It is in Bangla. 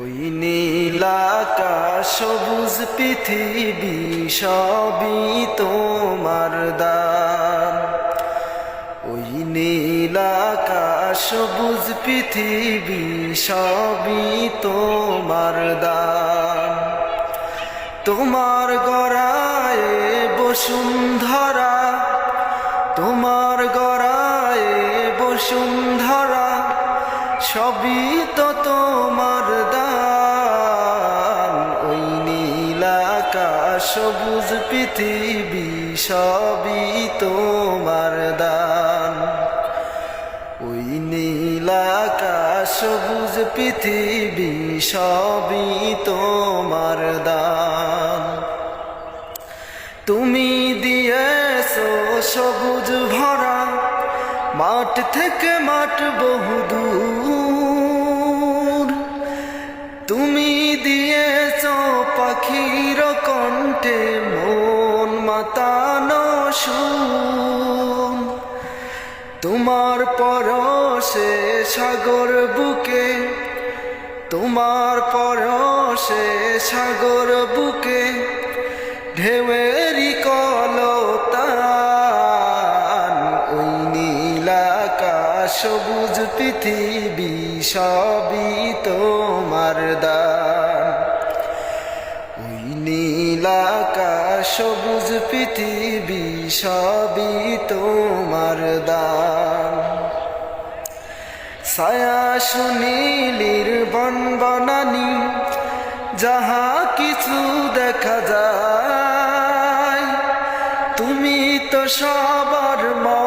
ওই নীলাকা সবুজ পৃথিবী, সবই তোমার দান। ওই নীলাকা সবুজ পৃথিবী, সবই তোমার দান। তোমার গড়ায় বসুন্ধরা, তোমার গড়ায় বসুন্ধরা সবই তো তোমার দান। ওই নীলাকা সবুজ পৃথিবী, সবই তোমার দান। ওই নীলাকা সবুজ পৃথিবী, সবই তোমার দান। তুমি দিয়েছ সবুজ ভরা, মাঠ থেকে মাঠ বহুদূর। দিয়েছ পাখির কণ্ঠে মন মাতানো সুর। তোমার পরশে সাগর বুকে, তোমার পরশে সাগর বুকে ঢেউয়েরি কলতান নীলাকা সবুজ পৃথিবী, সবই তোমার দান। নীলাকা সবুজ পৃথিবী, সবই তোমার দান। ছায়া সুনীলির বন বনানি যাহা কিছু দেখা যায়, তুমি তো সবার মা